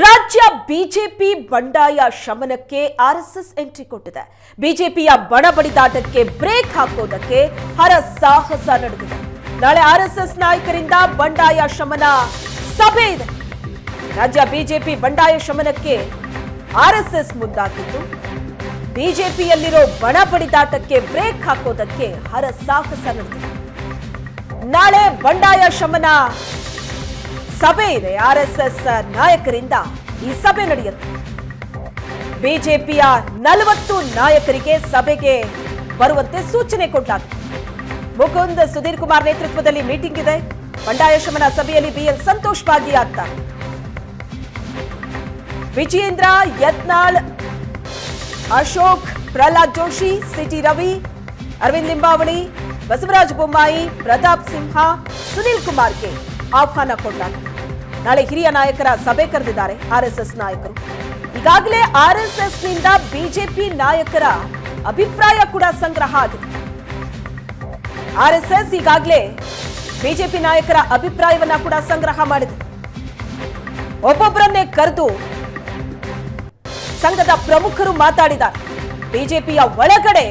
ರಾಜ್ಯ ಬಿಜೆಪಿ ಬಂಡಾಯ ಶಮನಕ್ಕೆ RSS entry ಕೊಟ್ಟಿದೆ. ಬಿಜೆಪಿಯ ಬಣ ಬಡಿದಾಟಕ್ಕೆ ಬ್ರೇಕ್ ಹಾಕೋದಕ್ಕೆ ಹರ ಸಾಹಸ ನಡೆದಿದೆ. ನಾಳೆ ಆರ್ಎಸ್ಎಸ್ ನಾಯಕರಿಂದ ಬಂಡಾಯ ಶಮನ ಸಭೆ ಇದೆ. ರಾಜ್ಯ ಬಿಜೆಪಿ ಬಂಡಾಯ ಶಮನಕ್ಕೆ ಆರ್ಎಸ್ಎಸ್ ಮುಂದಾಗಿದ್ದು, ಬಿಜೆಪಿಯಲ್ಲಿರೋ ಬಣ ಬಡಿದಾಟಕ್ಕೆ ಬ್ರೇಕ್ ಹಾಕೋದಕ್ಕೆ ಹರ ಸಾಹಸ ನಡೆದಿದೆ. ನಾಳೆ ಬಂಡಾಯ ಶಮನ ಸಭೆ ಇದೆ. ಆರ್ಎಸ್ಎಸ್ ನಾಯಕರಿಂದ ಈ ಸಭೆ ನಡೆಯುತ್ತೆ. ಬಿಜೆಪಿಯ ನಲವತ್ತು ನಾಯಕರಿಗೆ ಸಭೆಗೆ ಬರುವಂತೆ ಸೂಚನೆ ಕೊಟ್ಟಾಗಿದೆ ಮುಕುಂದ್ ಸುಧೀರ್ ಕುಮಾರ್ ನೇತೃತ್ವದಲ್ಲಿ ಮೀಟಿಂಗ್ ಇದೆ. ಬಂಡಾಯ ಶಮನ ಸಭೆಯಲ್ಲಿ ಬಿಎಲ್ ಸಂತೋಷ್ ಭಾಗಿಯಾಗ್ತಾರೆ. ವಿಜಯೇಂದ್ರ, ಯತ್ನಾಳ್, ಅಶೋಕ್, ಪ್ರಹ್ಲಾದ್ ಜೋಶಿ, ಸಿಟಿ ರವಿ, ಅರವಿಂದ್ ಲಿಂಬಾವಳಿ, ಬಸವರಾಜ ಬೊಮ್ಮಾಯಿ, ಪ್ರತಾಪ್ ಸಿಂಹ, ಸುನಿಲ್ ಕುಮಾರ್ಗೆ ಆಹ್ವಾನ ಕೊಡಲಾಗಿದೆ ನಾಳೆ ಹಿರಿಯ ನಾಯಕರ ಸಭೆ ಕರೆದಿದ್ದಾರೆ ಆರ್ಎಸ್ಎಸ್ ನಾಯಕರು. ಈಗಾಗಲೇ ಆರ್ಎಸ್ಎಸ್ನಿಂದ ಬಿಜೆಪಿ ನಾಯಕರ ಅಭಿಪ್ರಾಯ ಕೂಡ ಸಂಗ್ರಹ ಆಗಿದೆ. ಆರ್ಎಸ್ಎಸ್ ಈಗಾಗಲೇ ಬಿಜೆಪಿ ನಾಯಕರ ಅಭಿಪ್ರಾಯವನ್ನ ಕೂಡ ಸಂಗ್ರಹ ಮಾಡಿದೆ. ಒಬ್ಬೊಬ್ಬರನ್ನೇ ಕರೆದು ಸಂಘದ ಪ್ರಮುಖರು ಮಾತಾಡಿದ್ದಾರೆ. ಬಿಜೆಪಿಯ ಒಳಗಡೆ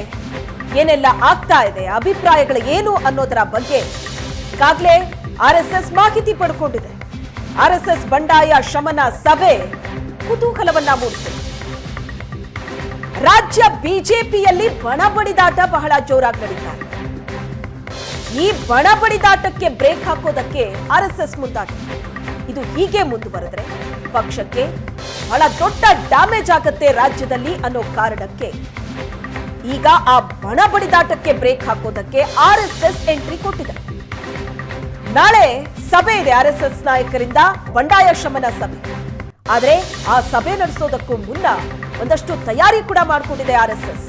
ಏನೆಲ್ಲ ಆಗ್ತಾ ಇದೆ, ಅಭಿಪ್ರಾಯಗಳು ಏನು ಅನ್ನೋದರ ಬಗ್ಗೆ ಈಗಾಗಲೇ ಆರ್ಎಸ್ಎಸ್ ಮಾಹಿತಿ ಪಡ್ಕೊಂಡಿದೆ. ಆರ್ಎಸ್ಎಸ್ ಬಂಡಾಯ ಶಮನ ಸಭೆ ಕುತೂಹಲವನ್ನ ಮೂಡಿಸಿದೆ. ರಾಜ್ಯ ಬಿಜೆಪಿಯಲ್ಲಿ ಬಣ ಬಡಿದಾಟ ಬಹಳ ಜೋರಾಗಿ ನಡೀತಾ ಇದೆ. ಈ ಬಣ ಬಡಿದಾಟಕ್ಕೆ ಬ್ರೇಕ್ ಹಾಕೋದಕ್ಕೆ ಆರ್ಎಸ್ಎಸ್ ಮುಂದಾಗಿದೆ ಇದು ಹೀಗೆ ಮುಂದುವರೆದ್ರೆ ಪಕ್ಷಕ್ಕೆ ಬಹಳ ದೊಡ್ಡ ಡ್ಯಾಮೇಜ್ ಆಗತ್ತೆ ರಾಜ್ಯದಲ್ಲಿ ಅನ್ನೋ ಕಾರಣಕ್ಕೆ ಈಗ ಆ ಬಣ ಬಡಿದಾಟಕ್ಕೆ ಬ್ರೇಕ್ ಹಾಕೋದಕ್ಕೆ ಆರ್ಎಸ್ಎಸ್ ಎಂಟ್ರಿ ಕೊಟ್ಟಿದೆ. ನಾಳೆ ಸಭೆ ಇದೆ ಆರ್ಎಸ್ಎಸ್ ನಾಯಕರಿಂದ ಬಂಡಾಯ ಶಮನ ಸಭೆ. ಆದ್ರೆ ಆ ಸಭೆ ನಡೆಸೋದಕ್ಕೂ ಮುನ್ನ ಒಂದಷ್ಟು ತಯಾರಿ ಕೂಡ ಮಾಡಿಕೊಂಡಿದೆ ಎಸ್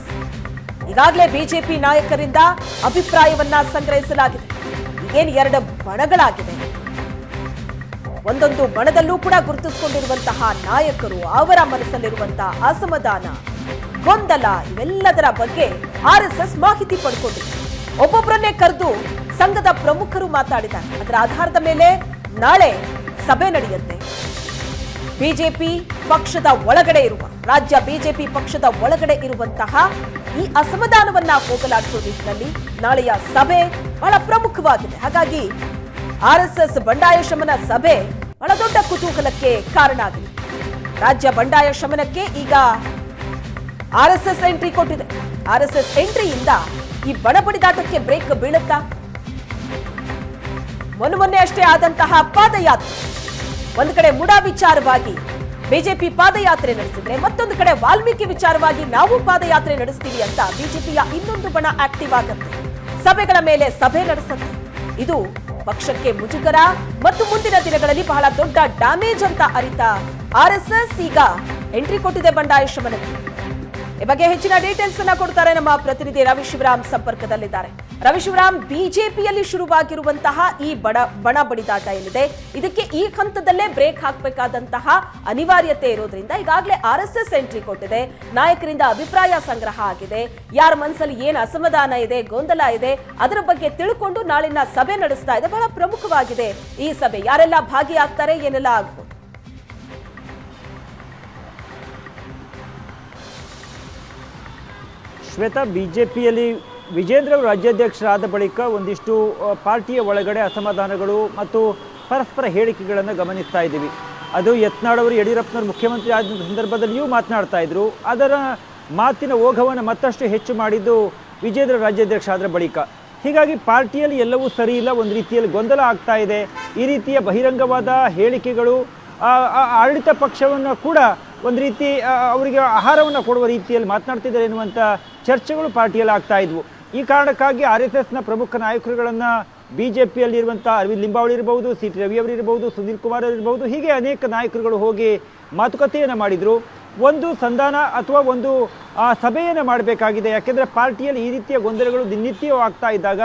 ಈಗಾಗಲೇ ಬಿಜೆಪಿ ನಾಯಕರಿಂದ ಅಭಿಪ್ರಾಯವನ್ನ ಸಂಗ್ರಹಿಸಲಾಗಿದೆ. ಈಗೇನು ಎರಡು ಬಣಗಳಾಗಿದೆ. ಒಂದೊಂದು ಬಣದಲ್ಲೂ ಕೂಡ ಗುರುತಿಸಿಕೊಂಡಿರುವಂತಹ ನಾಯಕರು, ಅವರ ಮನಸ್ಸಲ್ಲಿರುವಂತಹ ಅಸಮಾಧಾನ, ಗೊಂದಲ ಇವೆಲ್ಲದರ ಬಗ್ಗೆ ಆರ್ಎಸ್ಎಸ್ ಮಾಹಿತಿ ಪಡ್ಕೊಂಡಿದೆ. ಒಬ್ಬೊಬ್ಬರನ್ನೇ ಕರೆದು ಸಂಘದ ಪ್ರಮುಖರು ಮಾತಾಡಿದ್ದಾರೆ. ಅದರ ಆಧಾರದ ಮೇಲೆ ನಾಳೆ ಸಭೆ ನಡೆಯುತ್ತೆ. ಬಿಜೆಪಿ ಪಕ್ಷದ ಒಳಗಡೆ ಇರುವ, ರಾಜ್ಯ ಬಿಜೆಪಿ ಪಕ್ಷದ ಒಳಗಡೆ ಇರುವಂತಹ ಈ ಅಸಮಾಧಾನವನ್ನ ಹೋಗಲಾಡಿಸುವ ನಿಟ್ಟಿನಲ್ಲಿ ನಾಳೆಯ ಸಭೆ ಬಹಳ ಪ್ರಮುಖವಾಗಿದೆ. ಹಾಗಾಗಿ ಆರ್ ಎಸ್ ಎಸ್ ಬಂಡಾಯ ಶಮನ ಸಭೆ ಬಹಳ ದೊಡ್ಡ ಕುತೂಹಲಕ್ಕೆ ಕಾರಣ ಆಗಿದೆ. ರಾಜ್ಯ ಬಂಡಾಯ ಶಮನಕ್ಕೆ ಈಗ ಆರ್ ಎಸ್ ಎಸ್ ಎಂಟ್ರಿ ಕೊಟ್ಟಿದೆ. ಆರ್ ಎಸ್ ಎಸ್ ಎಂಟ್ರಿಯಿಂದ ಈ ಬಡಬಡಿದಾಟಕ್ಕೆ ಬ್ರೇಕ್ ಬೀಳುತ್ತಾ? ಮೊನ್ನೆ ಮೊನ್ನೆ ಅಷ್ಟೇ ಆದಂತಹ ಪಾದಯಾತ್ರೆ. ಒಂದು ಕಡೆ ಮುಡಾ ವಿಚಾರವಾಗಿ ಬಿಜೆಪಿ ಪಾದಯಾತ್ರೆ ನಡೆಸಿದ್ರೆ ಮತ್ತೊಂದು ಕಡೆ ವಾಲ್ಮೀಕಿ ವಿಚಾರವಾಗಿ ನಾವು ಪಾದಯಾತ್ರೆ ನಡೆಸ್ತೀವಿ ಅಂತ ಬಿಜೆಪಿಯ ಇನ್ನೊಂದು ಬಣ ಆಕ್ಟಿವ್ ಆಗತ್ತೆ. ಸಭೆಗಳ ಮೇಲೆ ಸಭೆ ನಡೆಸುತ್ತೆ. ಇದು ಪಕ್ಷಕ್ಕೆ ಮುಜುಗರ ಮತ್ತು ಮುಂದಿನ ದಿನಗಳಲ್ಲಿ ಬಹಳ ದೊಡ್ಡ ಡ್ಯಾಮೇಜ್ ಅಂತ ಅರಿತ ಆರ್ಎಸ್ಎಸ್ ಈಗ ಎಂಟ್ರಿ ಕೊಟ್ಟಿದೆ ಬಂಡಾಯ ಶಮನಕ್ಕೆ. ಈ ಬಗ್ಗೆ ಹೆಚ್ಚಿನ ಡೀಟೇಲ್ಸ್ ಅನ್ನ ಕೊಡ್ತಾರೆ ನಮ್ಮ ಪ್ರತಿನಿಧಿ ರವಿ ಶಿವರಾಮ್ ಸಂಪರ್ಕದಲ್ಲಿದ್ದಾರೆ. ರವಿ ಶಿವರಾಮ್ ಬಿಜೆಪಿಯಲ್ಲಿ ಶುರುವಾಗಿರುವಂತಹ ಈ ಬಡ, ಬಣ ಬಡಿದಾಟ ಏನಿದೆ? ಇದಕ್ಕೆ ಈ ಹಂತದಲ್ಲೇ ಬ್ರೇಕ್ ಹಾಕಬೇಕಾದಂತಹ ಅನಿವಾರ್ಯತೆ ಇರೋದ್ರಿಂದ ಈಗಾಗಲೇ ಆರ್ ಎಸ್ ಎಸ್ ಎಂಟ್ರಿ ಕೊಟ್ಟಿದೆ. ನಾಯಕರಿಂದ ಅಭಿಪ್ರಾಯ ಸಂಗ್ರಹ ಆಗಿದೆ. ಯಾರ ಮನಸ್ಸಲ್ಲಿ ಏನು ಅಸಮಾಧಾನ ಇದೆ, ಗೊಂದಲ ಇದೆ, ಅದರ ಬಗ್ಗೆ ತಿಳ್ಕೊಂಡು ನಾಳಿನ ಸಭೆ ನಡೆಸ್ತಾ ಇದೆ. ಬಹಳ ಪ್ರಮುಖವಾಗಿದೆ ಈ ಸಭೆ. ಯಾರೆಲ್ಲ ಭಾಗಿಯಾಗ್ತಾರೆ, ಏನೆಲ್ಲ ಆಗ್ಬೋದು ಶ್ವೇತಾ ಬಿ ಜೆ ಪಿಯಲ್ಲಿ ವಿಜೇಂದ್ರ ಅವರು ರಾಜ್ಯಾಧ್ಯಕ್ಷರಾದ ಬಳಿಕ ಒಂದಿಷ್ಟು ಪಾರ್ಟಿಯ ಒಳಗಡೆ ಅಸಮಾಧಾನಗಳು ಮತ್ತು ಪರಸ್ಪರ ಹೇಳಿಕೆಗಳನ್ನು ಗಮನಿಸ್ತಾ ಇದ್ದೀವಿ. ಅದು ಯತ್ನಾಳವರು ಯಡಿಯೂರಪ್ಪನವರು ಮುಖ್ಯಮಂತ್ರಿ ಆದ ಸಂದರ್ಭದಲ್ಲಿಯೂ ಮಾತನಾಡ್ತಾ ಇದ್ರು. ಅದರ ಮಾತಿನ ಓಘವನ್ನು ಮತ್ತಷ್ಟು ಹೆಚ್ಚು ಮಾಡಿದ್ದು ವಿಜೇಂದ್ರ ರಾಜ್ಯಾಧ್ಯಕ್ಷ ಆದ ಬಳಿಕ. ಹೀಗಾಗಿ ಪಾರ್ಟಿಯಲ್ಲಿ ಎಲ್ಲವೂ ಸರಿ ಇಲ್ಲ, ಒಂದು ರೀತಿಯಲ್ಲಿ ಗೊಂದಲ ಆಗ್ತಾ ಇದೆ. ಈ ರೀತಿಯ ಬಹಿರಂಗವಾದ ಹೇಳಿಕೆಗಳು ಆಡಳಿತ ಪಕ್ಷವನ್ನು ಕೂಡ ಒಂದು ರೀತಿ ಅವರಿಗೆ ಆಹಾರವನ್ನು ಕೊಡುವ ರೀತಿಯಲ್ಲಿ ಮಾತನಾಡ್ತಿದ್ದಾರೆ ಎನ್ನುವಂಥ ಚರ್ಚೆಗಳು ಪಾರ್ಟಿಯಲ್ಲಿ ಆಗ್ತಾ ಇದ್ವು. ಈ ಕಾರಣಕ್ಕಾಗಿ ಆರ್ ಎಸ್ ಎಸ್ನ ಪ್ರಮುಖ ನಾಯಕರುಗಳನ್ನು ಬಿ ಜೆ ಪಿಯಲ್ಲಿರುವಂಥ ಅರವಿಂದ್ ಲಿಂಬಾವಳಿ ಇರಬಹುದು, ಸಿ ಟಿ ರವಿ ಅವರಿರ್ಬೋದು ಸುನೀಲ್ ಕುಮಾರ್ ಅವರು ಇರಬಹುದು, ಹೀಗೆ ಅನೇಕ ನಾಯಕರುಗಳು ಹೋಗಿ ಮಾತುಕತೆಯನ್ನು ಮಾಡಿದರು. ಒಂದು ಸಂಧಾನ ಅಥವಾ ಒಂದು ಸಭೆಯನ್ನು ಮಾಡಬೇಕಾಗಿದೆ. ಯಾಕೆಂದರೆ ಪಾರ್ಟಿಯಲ್ಲಿ ಈ ರೀತಿಯ ಗೊಂದಲಗಳು ದಿನನಿತ್ಯವೂ ಆಗ್ತಾ ಇದ್ದಾಗ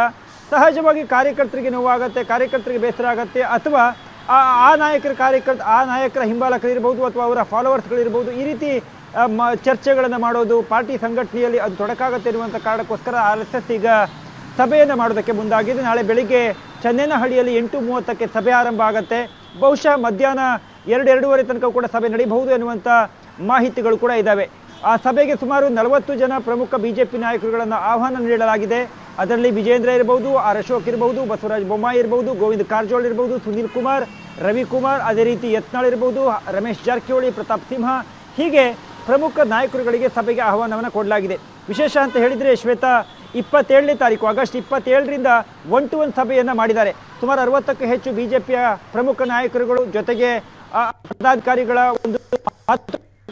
ಸಹಜವಾಗಿ ಕಾರ್ಯಕರ್ತರಿಗೆ ನೋವಾಗುತ್ತೆ, ಕಾರ್ಯಕರ್ತರಿಗೆ ಬೇಸರ ಆಗುತ್ತೆ, ಅಥವಾ ಆ ನಾಯಕರ ಕಾರ್ಯಕರ್ತ, ಆ ನಾಯಕರ ಹಿಂಬಾಲಕರಿರ್ಬೋದು ಅಥವಾ ಅವರ ಫಾಲೋವರ್ಸ್ಗಳಿರ್ಬೋದು, ಈ ರೀತಿ ಮ, ಚರ್ಚೆಗಳನ್ನು ಮಾಡೋದು, ಪಾರ್ಟಿ ಸಂಘಟನೆಯಲ್ಲಿ ಅದು ತೊಡಕಾಗತ್ತೆ ಇರುವಂಥ ಕಾರಣಕ್ಕೋಸ್ಕರ ಆರ್ ಎಸ್ ಎಸ್ ಈಗ ಸಭೆಯನ್ನು ಮಾಡೋದಕ್ಕೆ ಮುಂದಾಗಿದೆ. ನಾಳೆ ಬೆಳಿಗ್ಗೆ ಚನ್ನೇನಹಳ್ಳಿಯಲ್ಲಿ ಎಂಟು ಮೂವತ್ತಕ್ಕೆ ಸಭೆ ಆರಂಭ ಆಗುತ್ತೆ. ಬಹುಶಃ ಮಧ್ಯಾಹ್ನ ಎರಡು, ಎರಡೂವರೆ ತನಕ ಕೂಡ ಸಭೆ ನಡೀಬಹುದು ಎನ್ನುವಂಥ ಮಾಹಿತಿಗಳು ಕೂಡ ಇದ್ದಾವೆ ಆ ಸಭೆಗೆ ಸುಮಾರು ನಲವತ್ತು ಜನ ಪ್ರಮುಖ ಬಿಜೆಪಿ ನಾಯಕರುಗಳನ್ನು ಆಹ್ವಾನ ನೀಡಲಾಗಿದೆ. ಅದರಲ್ಲಿ ವಿಜೇಂದ್ರ ಇರಬಹುದು ಆರ್ ಅಶೋಕ್ ಇರಬಹುದು ಬಸವರಾಜ ಬೊಮ್ಮಾಯಿ ಇರಬಹುದು ಗೋವಿಂದ ಕಾರಜೋಳ ಇರಬಹುದು ಸುನೀಲ್ ಕುಮಾರ್ ರವಿಕುಮಾರ್ ಅದೇ ರೀತಿ ಯತ್ನಾಳ್ ಇರಬಹುದು ರಮೇಶ್ ಜಾರಕಿಹೊಳಿ, ಪ್ರತಾಪ್ ಸಿಂಹ, ಹೀಗೆ ಪ್ರಮುಖ ನಾಯಕರುಗಳಿಗೆ ಸಭೆಗೆ ಆಹ್ವಾನವನ್ನು ಕೊಡಲಾಗಿದೆ. ವಿಶೇಷ ಅಂತ ಹೇಳಿದರೆ ಶ್ವೇತಾ, ಇಪ್ಪತ್ತೇಳನೇ ತಾರೀಕು, ಆಗಸ್ಟ್ ಇಪ್ಪತ್ತೇಳರಿಂದ ಒನ್ ಟು ಒನ್ ಸಭೆಯನ್ನು ಮಾಡಿದ್ದಾರೆ. ಸುಮಾರು ಅರವತ್ತಕ್ಕೂ ಹೆಚ್ಚು ಬಿ ಜೆ ಪಿಯ ಪ್ರಮುಖ ನಾಯಕರುಗಳು ಜೊತೆಗೆ ಪದಾಧಿಕಾರಿಗಳ ಒಂದು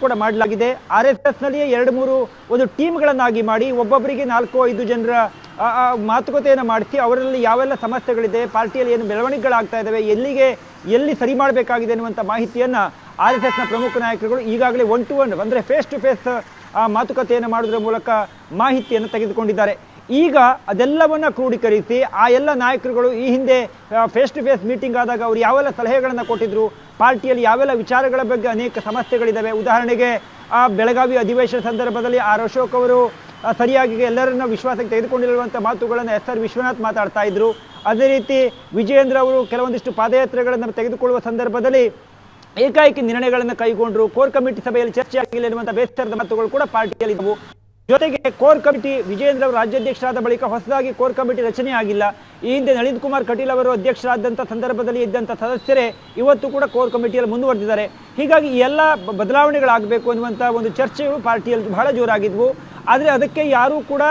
ಕೂಡ ಮಾಡಲಾಗಿದೆ. ಆರ್ ಎಸ್ ಎಸ್ನಲ್ಲಿಯೇ ಎರಡು ಮೂರು ಒಂದು ಟೀಮ್ಗಳನ್ನಾಗಿ ಮಾಡಿ, ಒಬ್ಬೊಬ್ಬರಿಗೆ ನಾಲ್ಕು ಐದು ಜನರ ಮಾತುಕತೆಯನ್ನು ಮಾಡಿಸಿ, ಅವರಲ್ಲಿ ಯಾವೆಲ್ಲ ಸಮಸ್ಯೆಗಳಿದೆ, ಪಾರ್ಟಿಯಲ್ಲಿ ಏನು ಬೆಳವಣಿಗೆಗಳಾಗ್ತಾ ಇದ್ದಾವೆ ಎಲ್ಲಿಗೆ, ಎಲ್ಲಿ ಸರಿ ಮಾಡಬೇಕಾಗಿದೆ ಅನ್ನುವಂಥ ಮಾಹಿತಿಯನ್ನು ಆರ್ ಎಸ್ ಎಸ್ನ ಪ್ರಮುಖ ನಾಯಕರುಗಳು ಈಗಾಗಲೇ ಒನ್ ಟು ಒನ್ ಅಂದರೆ ಫೇಸ್ ಟು ಫೇಸ್ ಮಾತುಕತೆಯನ್ನು ಮಾಡೋದ್ರ ಮೂಲಕ ಮಾಹಿತಿಯನ್ನು ತೆಗೆದುಕೊಂಡಿದ್ದಾರೆ. ಈಗ ಅದೆಲ್ಲವನ್ನು ಕ್ರೋಢೀಕರಿಸಿ, ಆ ಎಲ್ಲ ನಾಯಕರುಗಳು ಈ ಹಿಂದೆ ಫೇಸ್ ಟು ಫೇಸ್ ಮೀಟಿಂಗ್ ಆದಾಗ ಅವರು ಯಾವೆಲ್ಲ ಸಲಹೆಗಳನ್ನು ಕೊಟ್ಟಿದ್ರು, ಪಾರ್ಟಿಯಲ್ಲಿ ಯಾವೆಲ್ಲ ವಿಚಾರಗಳ ಬಗ್ಗೆ ಅನೇಕ ಸಮಸ್ಯೆಗಳಿದ್ದಾವೆ ಉದಾಹರಣೆಗೆ, ಆ, ಬೆಳಗಾವಿ ಅಧಿವೇಶನ ಸಂದರ್ಭದಲ್ಲಿ ಆರ್ ಅಶೋಕ್ ಅವರು ಸರಿಯಾಗಿ ಎಲ್ಲರನ್ನ ವಿಶ್ವಾಸಕ್ಕೆ ತೆಗೆದುಕೊಂಡಿರುವಂಥ ಮಾತುಗಳನ್ನು ಎಸ್ ಆರ್ ವಿಶ್ವನಾಥ್ ಮಾತಾಡ್ತಾ ಇದ್ರು. ಅದೇ ರೀತಿ ವಿಜಯೇಂದ್ರ ಅವರು ಕೆಲವೊಂದಿಷ್ಟು ಪಾದಯಾತ್ರೆಗಳನ್ನು ತೆಗೆದುಕೊಳ್ಳುವ ಸಂದರ್ಭದಲ್ಲಿ ಏಕಾಏಕಿ ನಿರ್ಣಯಗಳನ್ನು ಕೈಗೊಂಡ್ರು. ಕೋರ್ ಕಮಿಟಿ ಸಭೆಯಲ್ಲಿ ಚರ್ಚೆ ಆಗಿಲ್ಲ ಎನ್ನುವಂಥ ಬೇಸರದ ಮಾತುಗಳು ಕೂಡ ಪಾರ್ಟಿಯಲ್ಲಿ ಇದ್ದವು ಜೊತೆಗೆ ಕೋರ್ ಕಮಿಟಿ ವಿಜಯೇಂದ್ರ ಅವರು ರಾಜ್ಯಾಧ್ಯಕ್ಷರಾದ ಬಳಿಕ ಹೊಸದಾಗಿ ಕೋರ್ ಕಮಿಟಿ ರಚನೆ ಆಗಿಲ್ಲ. ಈ ಹಿಂದೆ ನಳಿನ್ ಕುಮಾರ್ ಕಟೀಲ್ ಅವರು ಅಧ್ಯಕ್ಷರಾದಂಥ ಸಂದರ್ಭದಲ್ಲಿ ಇದ್ದಂಥ ಸದಸ್ಯರೇ ಇವತ್ತು ಕೂಡ ಕೋರ್ ಕಮಿಟಿಯಲ್ಲಿ ಮುಂದುವರೆದಿದ್ದಾರೆ. ಹೀಗಾಗಿ ಎಲ್ಲ ಬದಲಾವಣೆಗಳಾಗಬೇಕು ಅನ್ನುವಂಥ ಒಂದು ಚರ್ಚೆಗಳು ಪಾರ್ಟಿಯಲ್ಲಿ ಬಹಳ ಜೋರಾಗಿದ್ವು. ಆದರೆ ಅದಕ್ಕೆ ಯಾರೂ ಕೂಡ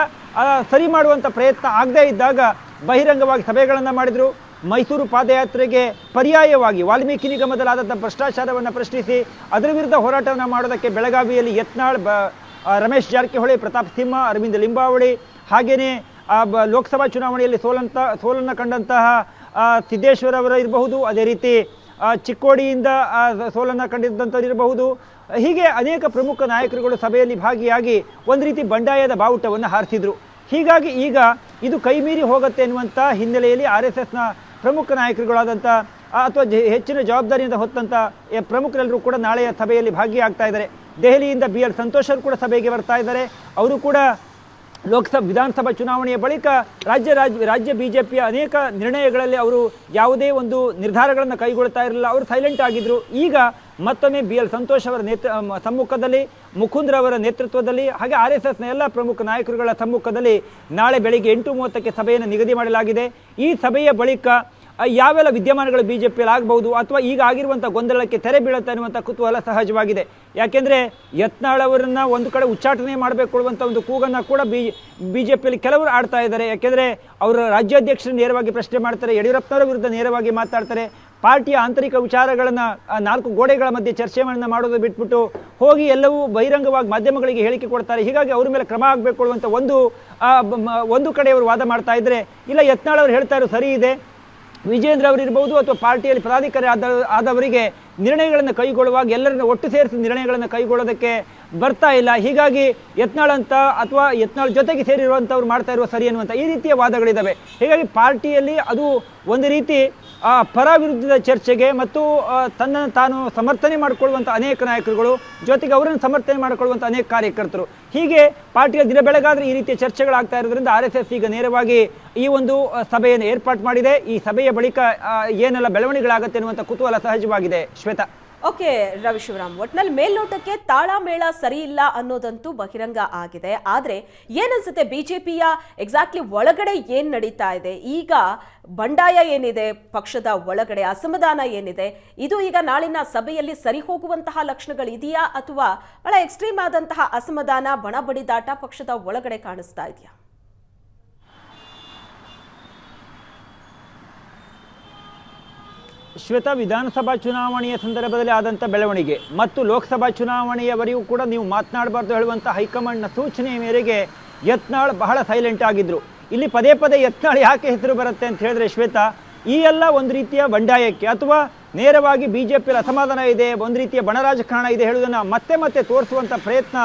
ಸರಿ ಮಾಡುವಂಥ ಪ್ರಯತ್ನ ಆಗದೇ ಇದ್ದಾಗ ಬಹಿರಂಗವಾಗಿ ಸಭೆಗಳನ್ನು ಮಾಡಿದರು. ಮೈಸೂರು ಪಾದಯಾತ್ರೆಗೆ ಪರ್ಯಾಯವಾಗಿ ವಾಲ್ಮೀಕಿ ನಿಗಮದಲ್ಲಾದಂಥ ಭ್ರಷ್ಟಾಚಾರವನ್ನು ಪ್ರಶ್ನಿಸಿ, ಅದರ ವಿರುದ್ಧ ಹೋರಾಟವನ್ನು ಮಾಡೋದಕ್ಕೆ ಬೆಳಗಾವಿಯಲ್ಲಿ ಯತ್ನಾಳ್, ಬ ರಮೇಶ್ ಜಾರಕಿಹೊಳಿ, ಪ್ರತಾಪ್ ಸಿಂಹ, ಅರವಿಂದ ಲಿಂಬಾವಳಿ ಹಾಗೆಯೇ ಲೋಕಸಭಾ ಚುನಾವಣೆಯಲ್ಲಿ ಸೋಲಂತ, ಸೋಲನ್ನು ಕಂಡಂತಹ ಸಿದ್ದೇಶ್ವರವರು ಇರಬಹುದು. ಅದೇ ರೀತಿ ಚಿಕ್ಕೋಡಿಯಿಂದ ಸೋಲನ್ನು ಕಂಡಿದ್ದಂಥವ್ರು ಇರಬಹುದು. ಹೀಗೆ ಅನೇಕ ಪ್ರಮುಖ ನಾಯಕರುಗಳು ಸಭೆಯಲ್ಲಿ ಭಾಗಿಯಾಗಿ ಒಂದು ರೀತಿ ಬಂಡಾಯದ ಬಾವುಟವನ್ನು ಹಾರಿಸಿದರು. ಹೀಗಾಗಿ ಈಗ ಇದು ಕೈಮೀರಿ ಹೋಗುತ್ತೆ ಎನ್ನುವಂಥ ಹಿನ್ನೆಲೆಯಲ್ಲಿ ಆರ್ ಎಸ್ ಎಸ್ನ ಪ್ರಮುಖ ನಾಯಕರುಗಳಾದಂಥ ಅಥವಾ ಜೆ- ಹೆಚ್ಚಿನ ಜವಾಬ್ದಾರಿಯಿಂದ ಹೊತ್ತಂಥ ಪ್ರಮುಖರೆಲ್ಲರೂ ಕೂಡ ನಾಳೆಯ ಸಭೆಯಲ್ಲಿ ಭಾಗಿಯಾಗ್ತಾ ಇದ್ದಾರೆ. ದೆಹಲಿಯಿಂದ ಬಿ ಎಲ್ ಸಂತೋಷ್ ಅವರು ಕೂಡ ಸಭೆಗೆ ಬರ್ತಾ ಇದ್ದಾರೆ. ಅವರು ಕೂಡ ಲೋಕಸಭಾ, ವಿಧಾನಸಭಾ ಚುನಾವಣೆಯ ಬಳಿಕ ರಾಜ್ಯ ರಾಜ್ಯ ರಾಜ್ಯ ಪಿಯ ಅನೇಕ ನಿರ್ಣಯಗಳಲ್ಲಿ ಅವರು ಯಾವುದೇ ಒಂದು ನಿರ್ಧಾರಗಳನ್ನು ಕೈಗೊಳ್ತಾ ಇರಲಿಲ್ಲ. ಅವರು ಸೈಲೆಂಟ್ ಆಗಿದ್ರು. ಈಗ ಮತ್ತೊಮ್ಮೆ ಬಿ ಎಲ್ ಸಂತೋಷ್ ಅವರ ನೇತೃ ಸಮ್ಮುಖದಲ್ಲಿ, ಮುಕುಂದ್ರ ಅವರ ನೇತೃತ್ವದಲ್ಲಿ, ಹಾಗೆ ಆರ್ ಎಸ್ ಎಸ್ನ ಎಲ್ಲ ಪ್ರಮುಖ ನಾಯಕರುಗಳ ಸಮ್ಮುಖದಲ್ಲಿ ನಾಳೆ ಬೆಳಿಗ್ಗೆ ಎಂಟು ಮೂವತ್ತಕ್ಕೆ ಸಭೆಯನ್ನು ನಿಗದಿ ಮಾಡಲಾಗಿದೆ. ಈ ಸಭೆಯ ಬಳಿಕ ಯಾವೆಲ್ಲ ವಿದ್ಯಮಾನಗಳು ಬಿ ಜೆ ಪಿಯಲ್ಲಿ ಆಗಬಹುದು ಅಥವಾ ಈಗ ಆಗಿರುವಂಥ ಗೊಂದಲಕ್ಕೆ ತೆರೆ ಬೀಳುತ್ತೆ ಅನ್ನುವಂಥ ಕುತೂಹಲ ಸಹಜವಾಗಿದೆ. ಯಾಕೆಂದರೆ ಯತ್ನಾಳ್ ಅವರನ್ನು ಒಂದು ಕಡೆ ಉಚ್ಚಾಟನೆ ಮಾಡಬೇಕು ಅನ್ನುವಂಥ ಒಂದು ಕೂಗನ್ನು ಕೂಡ ಬಿ ಜೆ ಪಿಯಲ್ಲಿ ಕೆಲವರು ಆಡ್ತಾ ಇದ್ದಾರೆ. ಯಾಕೆಂದರೆ, ಅವರ ರಾಜ್ಯಾಧ್ಯಕ್ಷರು ನೇರವಾಗಿ ಪ್ರಶ್ನೆ ಮಾಡ್ತಾರೆ, ಯಡಿಯೂರಪ್ಪನವರ ವಿರುದ್ಧ ನೇರವಾಗಿ ಮಾತಾಡ್ತಾರೆ. ಪಾರ್ಟಿಯ ಆಂತರಿಕ ವಿಚಾರಗಳನ್ನು ನಾಲ್ಕು ಗೋಡೆಗಳ ಮಧ್ಯೆ ಚರ್ಚೆಗಳನ್ನು ಮಾಡೋದು ಬಿಟ್ಬಿಟ್ಟು ಹೋಗಿ ಎಲ್ಲವೂ ಬಹಿರಂಗವಾಗಿ ಮಾಧ್ಯಮಗಳಿಗೆ ಹೇಳಿಕೆ ಕೊಡ್ತಾರೆ. ಹೀಗಾಗಿ ಅವ್ರ ಮೇಲೆ ಕ್ರಮ ಆಗಬೇಕು ಅನ್ನುವಂಥ ಒಂದು ಒಂದು ಕಡೆ ಅವರು ವಾದ ಮಾಡ್ತಾ ಇದ್ದರೆ ಇಲ್ಲ, ಯತ್ನಾಳ್ ಅವರು ಹೇಳ್ತಾ ಇರೋ ಸರಿ ಇದೆ. ವಿಜೇಂದ್ರ ಅವರು ಇರ್ಬೋದು ಅಥವಾ ಪಾರ್ಟಿಯಲ್ಲಿ ಪದಾಧಿಕಾರಿ ಆದ, ಆದವರಿಗೆ ನಿರ್ಣಯಗಳನ್ನು ಕೈಗೊಳ್ಳುವಾಗ ಎಲ್ಲರನ್ನ ಒಟ್ಟು ಸೇರಿಸಿ ನಿರ್ಣಯಗಳನ್ನು ಕೈಗೊಳ್ಳೋದಕ್ಕೆ ಬರ್ತಾ ಇಲ್ಲ. ಹೀಗಾಗಿ ಯತ್ನಾಳ್ ಅಂತ ಅಥವಾ ಯತ್ನಾಳ್ ಜೊತೆಗೆ ಸೇರಿರುವಂಥವ್ರು ಮಾಡ್ತಾ ಇರುವ ಸರಿ ಅನ್ನುವಂಥ ಈ ರೀತಿಯ ವಾದಗಳಿದ್ದಾವೆ ಹೀಗಾಗಿ ಪಾರ್ಟಿಯಲ್ಲಿ ಅದು ಒಂದು ರೀತಿ ಪರ ವಿರುದ್ಧದ ಚರ್ಚೆಗೆ ಮತ್ತು ತನ್ನನ್ನು ತಾನು ಸಮರ್ಥನೆ ಮಾಡಿಕೊಳ್ಳುವಂಥ ಅನೇಕ ನಾಯಕರುಗಳು ಜೊತೆಗೆ ಅವರನ್ನು ಸಮರ್ಥನೆ ಮಾಡಿಕೊಳ್ಳುವಂಥ ಅನೇಕ ಕಾರ್ಯಕರ್ತರು. ಹೀಗೆ ಪಾರ್ಟಿಯ ದಿನ ಬೆಳಗಾದರೆ ಈ ರೀತಿಯ ಚರ್ಚೆಗಳಾಗ್ತಾ ಇರೋದ್ರಿಂದ ಆರ್ ಎಸ್ ಎಸ್ ಈಗ ನೇರವಾಗಿ ಈ ಒಂದು ಸಭೆಯನ್ನು ಏರ್ಪಾಟ್ ಮಾಡಿದೆ. ಈ ಸಭೆಯ ಬಳಿಕ ಏನೆಲ್ಲ ಬೆಳವಣಿಗೆಗಳಾಗುತ್ತೆ ಅನ್ನುವಂಥ ಕುತೂಹಲ ಸಹಜವಾಗಿದೆ. ಶ್ವೇತಾ ಓಕೆ, ರವಿ ಶಿವರಾಮ್, ಒಟ್ನಲ್ಲಿ ಮೇಲ್ನೋಟಕ್ಕೆ ತಾಳಮೇಳ ಸರಿ ಇಲ್ಲ ಅನ್ನೋದಂತೂ ಬಹಿರಂಗ ಆಗಿದೆ. ಆದರೆ ಏನನ್ಸುತ್ತೆ ಬಿ ಜೆ ಪಿಯ ಎಕ್ಸಾಕ್ಟ್ಲಿ ಒಳಗಡೆ ಏನು ನಡೀತಾ ಇದೆ? ಈಗ ಬಂಡಾಯ ಏನಿದೆ, ಪಕ್ಷದ ಒಳಗಡೆ ಅಸಮಾಧಾನ ಏನಿದೆ? ಇದು ಈಗ ನಾಳಿನ ಸಭೆಯಲ್ಲಿ ಸರಿ ಹೋಗುವಂತಹ ಲಕ್ಷಣಗಳಿದೆಯಾ ಅಥವಾ ಬಹಳ ಎಕ್ಸ್ಟ್ರೀಮ್ ಆದಂತಹ ಅಸಮಾಧಾನ ಬಣ ಬಡಿದಾಟ ಪಕ್ಷದ ಒಳಗಡೆ ಕಾಣಿಸ್ತಾ ಇದೆಯಾ? ಶ್ವೇತಾ ವಿಧಾನಸಭಾ ಚುನಾವಣೆಯ ಸಂದರ್ಭದಲ್ಲಿ ಆದಂಥ ಬೆಳವಣಿಗೆ ಮತ್ತು ಲೋಕಸಭಾ ಚುನಾವಣೆಯವರೆಗೂ ಕೂಡ ನೀವು ಮಾತನಾಡಬಾರ್ದು ಹೇಳುವಂಥ ಹೈಕಮಾಂಡ್ನ ಸೂಚನೆಯ ಮೇರೆಗೆ ಯತ್ನಾಳ್ ಬಹಳ ಸೈಲೆಂಟ್ ಆಗಿದ್ರು. ಇಲ್ಲಿ ಪದೇ ಪದೇ ಯತ್ನಾಳ್ ಯಾಕೆ ಹೆಸರು ಬರುತ್ತೆ ಅಂತ ಹೇಳಿದ್ರೆ ಶ್ವೇತಾ, ಈ ಎಲ್ಲ ಒಂದು ರೀತಿಯ ಬಂಡಾಯಕ್ಕೆ ಅಥವಾ ನೇರವಾಗಿ ಬಿ ಜೆ ಪಿಯಲ್ಲಿ ಅಸಮಾಧಾನ ಇದೆ, ಒಂದು ರೀತಿಯ ಬಣರಾಜಕಾರಣ ಇದೆ ಹೇಳುವುದನ್ನು ಮತ್ತೆ ಮತ್ತೆ ತೋರಿಸುವಂಥ ಪ್ರಯತ್ನ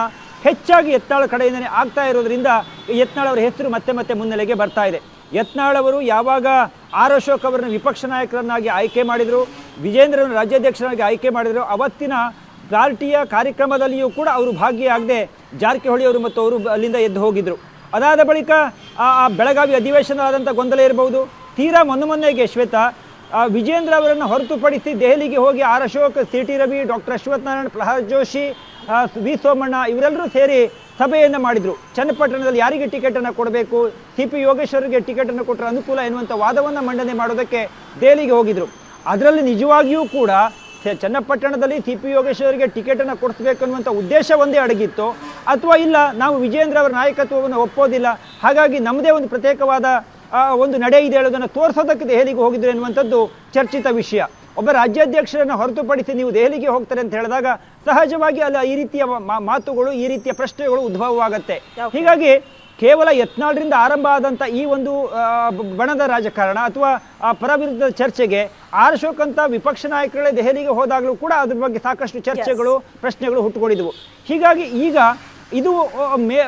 ಹೆಚ್ಚಾಗಿ ಯತ್ನಾಳ್ ಕಡೆಯಿಂದನೇ ಆಗ್ತಾ ಇರೋದ್ರಿಂದ ಯತ್ನಾಳ್ ಅವರ ಹೆಸರು ಮತ್ತೆ ಮತ್ತೆ ಮುನ್ನೆಲೆಗೆ ಬರ್ತಾ ಇದೆ. ಯತ್ನಾಳ್ ಅವರು ಯಾವಾಗ ಆರ್ ಅಶೋಕ್ ಅವರನ್ನು ವಿಪಕ್ಷ ನಾಯಕರನ್ನಾಗಿ ಆಯ್ಕೆ ಮಾಡಿದರು, ವಿಜೇಂದ್ರನ ರಾಜ್ಯಾಧ್ಯಕ್ಷರಾಗಿ ಆಯ್ಕೆ ಮಾಡಿದರು, ಅವತ್ತಿನ ಪಾರ್ಟಿಯ ಕಾರ್ಯಕ್ರಮದಲ್ಲಿಯೂ ಕೂಡ ಅವರು ಭಾಗಿಯಾಗದೆ ಜಾರಕಿಹೊಳಿ ಅವರು ಮತ್ತು ಅವರು ಅಲ್ಲಿಂದ ಎದ್ದು ಹೋಗಿದ್ದರು ಅದಾದ ಬಳಿಕ ಆ ಬೆಳಗಾವಿ ಅಧಿವೇಶನವಾದಂಥ ಗೊಂದಲ ಇರಬಹುದು. ತೀರಾ ಮೊನ್ನೆ ಮೊನ್ನೆಗೆ ಶ್ವೇತಾ ವಿಜೇಂದ್ರ ಅವರನ್ನು ಹೊರತುಪಡಿಸಿ ದೆಹಲಿಗೆ ಹೋಗಿ R Ashok, C T Ravi, doctor Ashwath Narayan Prahlad Joshi V Somanna ಇವರೆಲ್ಲರೂ ಸೇರಿ ಸಭೆಯನ್ನು ಮಾಡಿದರು. ಚನ್ನಪಟ್ಟಣದಲ್ಲಿ ಯಾರಿಗೆ ಟಿಕೆಟನ್ನು ಕೊಡಬೇಕು? ಸಿ ಪಿ ಯೋಗೇಶ್ವರಿಗೆ ಟಿಕೆಟನ್ನು ಕೊಟ್ಟರೆ ಅನುಕೂಲ ಎನ್ನುವಂಥ ವಾದವನ್ನು ಮಂಡನೆ ಮಾಡೋದಕ್ಕೆ ದೆಹಲಿಗೆ ಹೋಗಿದ್ರು. ಅದರಲ್ಲಿ ನಿಜವಾಗಿಯೂ ಕೂಡ ಚನ್ನಪಟ್ಟಣದಲ್ಲಿ ಸಿ ಪಿ ಯೋಗೇಶ್ವರಿಗೆ ಟಿಕೆಟನ್ನು ಕೊಡಿಸ್ಬೇಕು ಅನ್ನುವಂಥ ಉದ್ದೇಶ ಒಂದೇ ಅಡಗಿತ್ತು. ಅಥವಾ ಇಲ್ಲ, ನಾವು ವಿಜೇಂದ್ರ ಅವರ ನಾಯಕತ್ವವನ್ನು ಒಪ್ಪೋದಿಲ್ಲ. ಹಾಗಾಗಿ ನಮ್ಮದೇ ಒಂದು ಪ್ರತ್ಯೇಕವಾದ ಒಂದು ನಡೆ ಇದೆ ಹೇಳೋದನ್ನು ತೋರಿಸೋದಕ್ಕೆ ದೆಹಲಿಗೆ ಹೋಗಿದ್ರು ಎನ್ನುವಂಥದ್ದು ಚರ್ಚಿತ ವಿಷಯ. ಒಬ್ಬ ರಾಜ್ಯಾಧ್ಯಕ್ಷರನ್ನು ಹೊರತುಪಡಿಸಿ ನೀವು ದೆಹಲಿಗೆ ಹೋಗ್ತಾರೆ ಅಂತ ಹೇಳಿದಾಗ ಸಹಜವಾಗಿ ಅಲ್ಲಿ ಈ ರೀತಿಯ ಮಾತುಗಳು ಈ ರೀತಿಯ ಪ್ರಶ್ನೆಗಳು ಉದ್ಭವವಾಗುತ್ತೆ. ಹೀಗಾಗಿ ಕೇವಲ ಯತ್ನಾಳ್ರಿಂದ ಆರಂಭ ಆದಂಥ ಈ ಒಂದು ಬಣದ ರಾಜಕಾರಣ ಅಥವಾ ಆ, ಪರವಿರುದ್ಧದ ಚರ್ಚೆಗೆ ಆರಿಸೋಕಂಥ ವಿಪಕ್ಷ ನಾಯಕರೇ ದೆಹಲಿಗೆ ಹೋದಾಗಲೂ ಕೂಡ ಅದ್ರ ಬಗ್ಗೆ ಸಾಕಷ್ಟು ಚರ್ಚೆಗಳು ಪ್ರಶ್ನೆಗಳು ಹುಟ್ಟುಕೊಂಡಿದ್ದವು ಹೀಗಾಗಿ ಈಗ ಇದು ಮೇ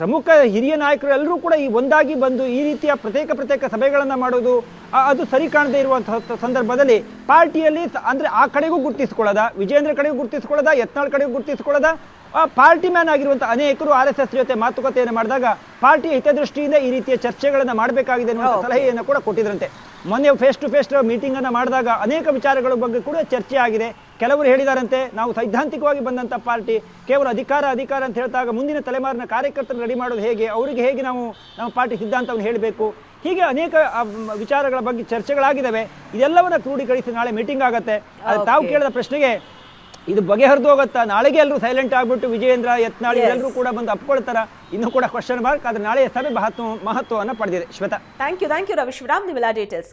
ಪ್ರಮುಖ ಹಿರಿಯ ನಾಯಕರು ಎಲ್ಲರೂ ಕೂಡ ಈ ಒಂದಾಗಿ ಬಂದು ಈ ರೀತಿಯ ಪ್ರತ್ಯೇಕ ಪ್ರತ್ಯೇಕ ಸಭೆಗಳನ್ನು ಮಾಡೋದು ಅದು ಸರಿ ಕಾಣದೇ ಇರುವಂತಹ ಸಂದರ್ಭದಲ್ಲಿ ಪಾರ್ಟಿಯಲ್ಲಿ ಅಂದರೆ ಆ ಕಡೆಗೂ ಗುರುತಿಸಿಕೊಳ್ಳದ ವಿಜೇಂದ್ರ ಕಡೆಗೂ ಗುರುತಿಸ್ಕೊಳ್ಳೋದ ಯತ್ನಾಳ್ ಕಡೆಗೂ ಗುರ್ತಿಸ್ಕೊಳ್ಳೋದಾ ಪಾರ್ಟಿ ಮ್ಯಾನ್ ಆಗಿರುವಂಥ ಅನೇಕರು ಆರ್ ಎಸ್ ಎಸ್ ಜೊತೆ ಮಾತುಕತೆಯನ್ನು ಮಾಡಿದಾಗ ಪಾರ್ಟಿಯ ಹಿತದೃಷ್ಟಿಯಿಂದ ಈ ರೀತಿಯ ಚರ್ಚೆಗಳನ್ನು ಮಾಡಬೇಕಾಗಿದೆ ಅನ್ನುವಂಥ Okay. ಸಲಹೆಯನ್ನು ಕೂಡ ಕೊಟ್ಟಿದ್ರಂತೆ ಮೊನ್ನೆ ಫೇಸ್ ಟು ಫೇಸ್ ಮೀಟಿಂಗನ್ನು ಮಾಡಿದಾಗ ಅನೇಕ ವಿಚಾರಗಳ ಬಗ್ಗೆ ಕೂಡ ಚರ್ಚೆ ಆಗಿದೆ ಕೆಲವರು ಹೇಳಿದಾರಂತೆ ನಾವು ಸೈದ್ಧಾಂತಿಕವಾಗಿ ಬಂದಂಥ ಪಾರ್ಟಿ ಕೇವಲ ಅಧಿಕಾರ ಅಧಿಕಾರ ಅಂತ ಹೇಳ್ತಾಗ ಮುಂದಿನ ತಲೆಮಾರಿನ ಕಾರ್ಯಕರ್ತರು ರೆಡಿ ಮಾಡೋದು ಹೇಗೆ ಅವರಿಗೆ ಹೇಗೆ ನಾವು ನಮ್ಮ ಪಾರ್ಟಿ ಸಿದ್ಧಾಂತವನ್ನು ಹೇಳಬೇಕು? ಹೀಗೆ ಅನೇಕ ವಿಚಾರಗಳ ಬಗ್ಗೆ ಚರ್ಚೆಗಳಾಗಿದ್ದಾವೆ. ಇದೆಲ್ಲವನ್ನ ಕ್ರೋಢೀಕರಿಸಿ ನಾಳೆ ಮೀಟಿಂಗ್ ಆಗತ್ತೆ. ಅದು ತಾವು ಕೇಳಿದ ಪ್ರಶ್ನೆಗೆ ಇದು ಬಗೆಹರಿದು ಹೋಗುತ್ತಾ? ನಾಳೆಗೆ ಎಲ್ಲರೂ ಸೈಲೆಂಟ್ ಆಗ್ಬಿಟ್ಟು ವಿಜಯೇಂದ್ರ ಯತ್ನಾಳಿ. ಎಲ್ಲರೂ ಕೂಡ ಬಂದು ಅಪ್ಕೊಳ್ತಾರ? ಇನ್ನೂ ಕೂಡ ಕ್ವಶನ್ ಮಾರ್ಕ್ ಆದ್ರೆ ನಾಳೆ ಸಭೆ ಮಹತ್ವ ಮಹತ್ವವನ್ನು ಪಡೆದಿದೆ. Shweta. Thank you thank you ರವಿಶ್ವರಾಮ್ ನಿಮ್ಮೆಲ್ಲ ಡೀಟೇಲ್ಸ್